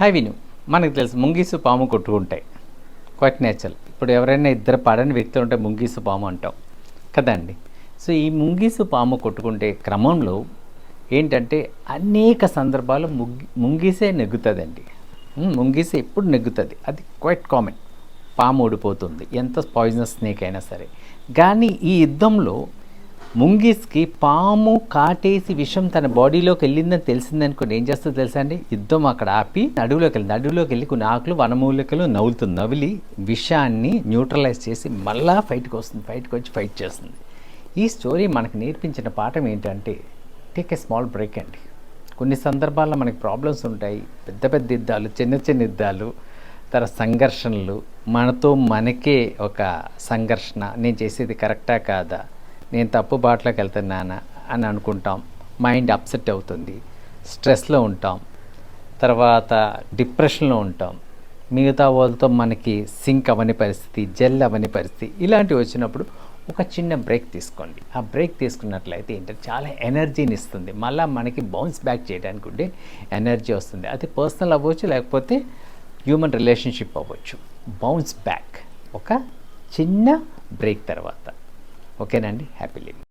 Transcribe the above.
Hi విను మనకు తెలుసు ముంగీసు పాము కొట్టుకుంటాయి. క్వైట్ నేచురల్ ఇప్పుడు ఎవరైనా ఇద్దరు పడని వ్యక్తులు ఉంటే ముంగీసు పాము అంటాం. కదండి సో ఈ ముంగీసు పాము కొట్టుకుంటే క్రమంలో ఏంటంటే అనేక సందర్భాలు ముగ్గి ముంగీసే నెగ్గుతుందండి. ఉమ్, ముంగీసే ఎప్పుడు నెగ్గుతుంది. అది క్వైట్ కామన్ పాము ఓడిపోతుంది ఎంత పాయిజనస్ స్నేక్ అయినా సరే. కానీ ఈ యుద్ధంలో ముంగిస్కి పాము కాటేసి విషం తన బాడీలోకి వెళ్ళిందని తెలిసిందనుకోండి ఏం చేస్తుందో తెలుసా అండి? యుద్ధం అక్కడ ఆపి అడవిలోకి వెళ్ళింది అడవిలోకి వెళ్ళి కొన్ని ఆకులు వనమూలికలు నవ్వుతుంది నవిలి విషాన్ని న్యూట్రలైజ్ చేసి మళ్ళా ఫైట్కి వస్తుంది. ఫైట్కి వచ్చి ఫైట్ చేస్తుంది. ఈ స్టోరీ మనకు నేర్పించిన పాఠం ఏంటంటే టేక్ ఏ స్మాల్ బ్రేక్ అండి. కొన్ని సందర్భాల్లో మనకి ప్రాబ్లమ్స్ ఉంటాయి. పెద్ద పెద్ద యుద్ధాలు చిన్న చిన్న యుద్ధాలు తర్వాత సంఘర్షణలు మనతో మనకే ఒక సంఘర్షణ నేను చేసేది కరెక్టా కాదా? నేను తప్పు బాటలోకి వెళ్తున్నానా అని అనుకుంటాం. మైండ్ అప్సెట్ అవుతుంది. స్ట్రెస్లో ఉంటాం. తర్వాత డిప్రెషన్లో ఉంటాం. మిగతా వాళ్ళతో మనకి సింక్ అవని పరిస్థితి జెల్ అవని పరిస్థితి ఇలాంటివి వచ్చినప్పుడు ఒక చిన్న బ్రేక్ తీసుకోండి. ఆ బ్రేక్ తీసుకున్నట్లయితే ఏంటంటే చాలా ఎనర్జీని ఇస్తుంది. మళ్ళీ మనకి బౌన్స్ బ్యాక్ చేయడానికి ఉండే ఎనర్జీ వస్తుంది. అది పర్సనల్ అవ్వచ్చు లేకపోతే హ్యూమన్ రిలేషన్షిప్ అవ్వచ్చు. బౌన్స్ బ్యాక్ ఒక చిన్న బ్రేక్ తర్వాత. ఓకేనండి. Happy living